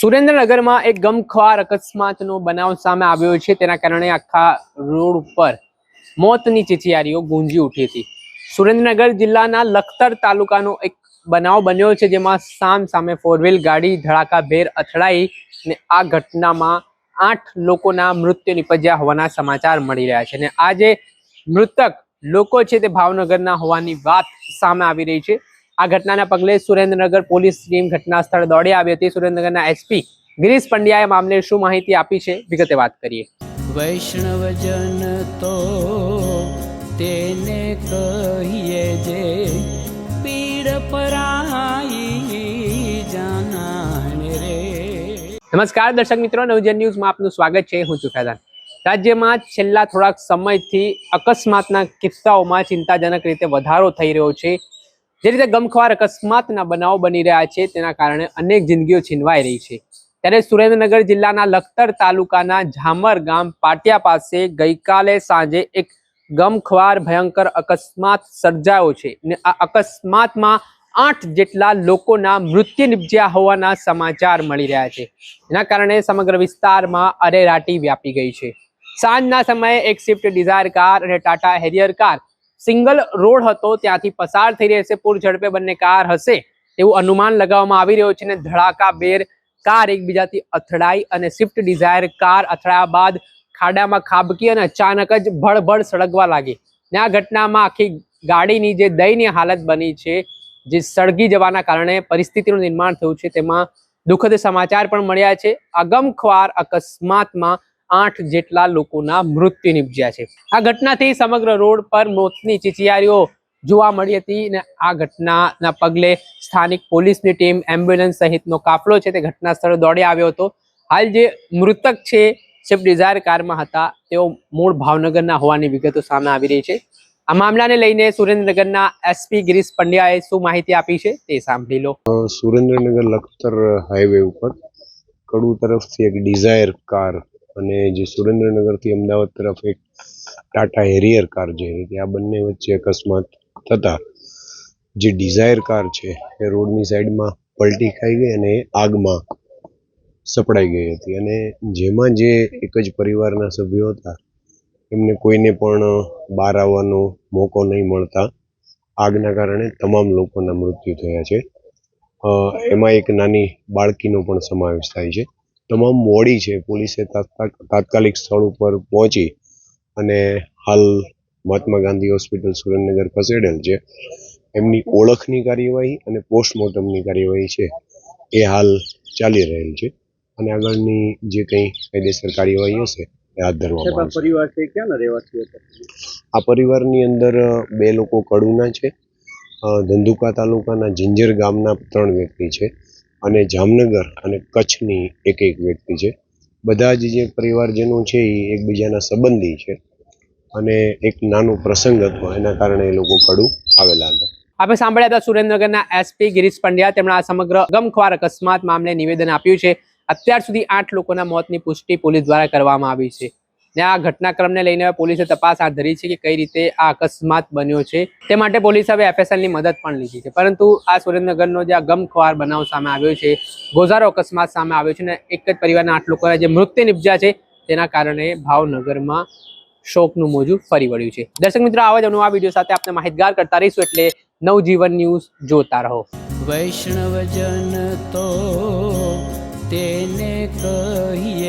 સુરેન્દ્રનગરમાં એક ગમખ્વાર અકસ્માતનો બનાવ સામે આવ્યો છે. તેના કારણે આખા રોડ ઉપર મોતની ચીચિયારીઓ ગુંજી ઉઠી હતી. સુરેન્દ્રનગર જિલ્લાના લખતર તાલુકાનો એક બનાવ બન્યો છે, જેમાં સામ સામે ફોર વ્હીલ ગાડી ધડાકાભેર અથડાઈ ને આ ઘટનામાં આઠ લોકોના મૃત્યુ નિપજ્યા હોવાના સમાચાર મળી રહ્યા છે. અને આ જે મૃતક લોકો છે તે ભાવનગરના હોવાની વાત સામે આવી રહી છે. આ ઘટનાના પગલે સુરેન્દ્રનગર પોલીસ ટીમ ઘટના સ્થળ દોડી આવી હતી. સુરેન્દ્રનગરના એસપી ગિરીશ પંડ્યાએ મામલે શું માહિતી આપી છે? વિગતે વાત કરીએ. વૈષ્ણવજન તો તેને કહીએ જે પીડ પરાઈ જાનાને રે. નમસ્કાર દર્શક મિત્રો નવજન ન્યૂઝમાં આપનું સ્વાગત છે. હું છું ફૈઝાન. રાજ્યમાં છેલ્લા થોડાક સમયથી અકસ્માતના કિસ્સાઓમાં ચિંતાજનક રીતે વધારો થઈ રહ્યો છે. જે રીતે ગમખ્વાર અકસ્માતના બનાવો બની રહ્યા છે, તેના કારણે અનેક જિંદગીઓ છીનવાઈ રહી છે. ત્યારે સુરેન્દ્રનગર જિલ્લાના લખતર તાલુકાના ઝામર ગામ પાટિયા પાસે ગઈકાલે સાંજે એક ગમખ્વાર ભયંકર અકસ્માત સર્જાયો છે ને આ અકસ્માતમાં આઠ જેટલા લોકોના મૃત્યુ નિપજ્યા હોવાના સમાચાર મળી રહ્યા છે. એના કારણે સમગ્ર વિસ્તારમાં અરેરાટી વ્યાપી ગઈ છે. સાંજના સમયે એક સ્વિફ્ટ ડિઝાયર કાર અને Tata Harrier car single road હતો, ત્યાંથી પસાર થઈ રહેશે હશે પૂર ઝડપે બંને કાર હશે તેવું અનુમાન લગાવવામાં આવી રહ્યું છે ને ધડાકા બેર કાર એકબીજાથી અથડાઈ અને સ્વિફ્ટ ડિઝાયર કાર અથડાયા બાદ ખાડામાં ખાબકી અને અચાનક જ ભળભળ સળગવા લાગી. ને આ ઘટનામાં આખી ગાડીની જે દયનીય હાલત બની છે, જે સળગી જવાના કારણે પરિસ્થિતિનું નિર્માણ થયું છે, તેમાં દુઃખદ સમાચાર પણ મળ્યા છે. અગમખ્વાર અકસ્માતમાં આઠ જેટલા લોકોના મૃત્યુ નિપજ્યા છે. આ ઘટનાથી સમગ્ર રોડ પર મોતની ચિચિયારીઓ જોવા મળી હતી ને આ ઘટનાના પગલે સ્થાનિક પોલીસની ટીમ એમ્બ્યુલન્સ સહિતનો કાફલો છે તે ઘટના સ્થળે દોડી આવ્યો હતો. હાલ જે મૃતક છે સ્વિફ્ટ ડિઝાયર કારમાં હતા, તેઓ મૂળ ભાવનગરના હોવાની વિગતો સામે આવી રહી છે. આ મામલાને લઈને સુરેન્દ્રનગરના એસપી ગિરીશ પંડ્યાએ શું માહિતી આપી છે તે સાંભળી લો. સુરેન્દ્રનગર લખતર હાઈવે ઉપર, કડુ તરફથી એક ડિઝાયર કાર અને જે સુરેન્દ્રનગરથી અમદાવાદ તરફ એક ટાટા હેરિયર કાર જઈ રહી હતી, આ બંને વચ્ચે અકસ્માત થતાં જે ડિઝાયર કાર છે, એ રોડની સાઈડમાં પલટી ખાઈ ગઈ અને આગમાં સપડાઈ ગઈ હતી. અને જેમાં જે એક જ પરિવારના સભ્યો હતા, એમને કોઈને પણ બહાર આવવાનો મોકો નહીં મળતા. આગના કારણે તમામ લોકોના મૃત્યુ થયા છે. એમાં એક નાની બાળકીનો પણ સમાવેશ થાય છે. તમામ બોડી છે. પોલીસે તાત્કા- તાત્કાલિક સ્થળ ઉપર પહોંચી અને હાલ મહાત્મા ગાંધી હોસ્પિટલ સુરેન્દ્રનગર ખસેડેલ છે. એમની ઓળખની કાર્યવાહી અને પોસ્ટમોર્ટમની કાર્યવાહી છે એ હાલ ચાલી રહેલ છે અને આગળની જે કંઈ કાયદેસર કાર્યવાહી હશે એ હાથ ધરવામાં આવશે. પરિવાર છે ક્યાં રહેવાસી આ પરિવારની અંદર બે લોકો કડુના છે. ધંધુકા તાલુકાના જિંજર ગામના ત્રણ વ્યક્તિ છે. અને જામનગર અને કચ્છની એક એક વ્યક્તિ છે. બધા જ જે પરિવારજનો છે એ એકબીજાના સંબંધી છે અને એક નાનો પ્રસંગ હતો, એના કારણે એ લોકો કડું આવેલા હતા. આપણે સાંભળ્યા હતા સુરેન્દ્રનગરના એસપી ગિરીશ પંડ્યા, તેમણે આ સમગ્ર ગમખ્વાર અકસ્માત મામલે નિવેદન આપ્યું છે. અત્યાર સુધી આઠ લોકોના મોતની પુષ્ટિ પોલીસ દ્વારા કરવામાં આવી છે. ને આ ઘટનાક્રમને લઈને હવે પોલીસે તપાસ હાથ ધરી છે કે કઈ રીતે આ અકસ્માત બન્યો છે. તે માટે પોલીસે હવે એફએસએલની મદદ પણ લીધી છે. પરંતુ આ સુરેન્દ્રનગરનો જે આ ગમખ્વાર બનાવ સામે આવ્યો છે, ગોઝારો અકસ્માત સામે આવ્યો છે ને એક જ પરિવારના આઠ લોકોના જે મૃત્યુ નિપજ્યા છે, તેના કારણે ભાવનગરમાં શોકનું મોજું ફરી વળ્યું છે. દર્શક મિત્રો, આવા જ આ વીડિયો સાથે આપણે માહિતગાર કરતા રહીશું એટલે નવજીવન ન્યૂઝ જોતા રહો. વૈષ્ણવજન તો તેને કહીએ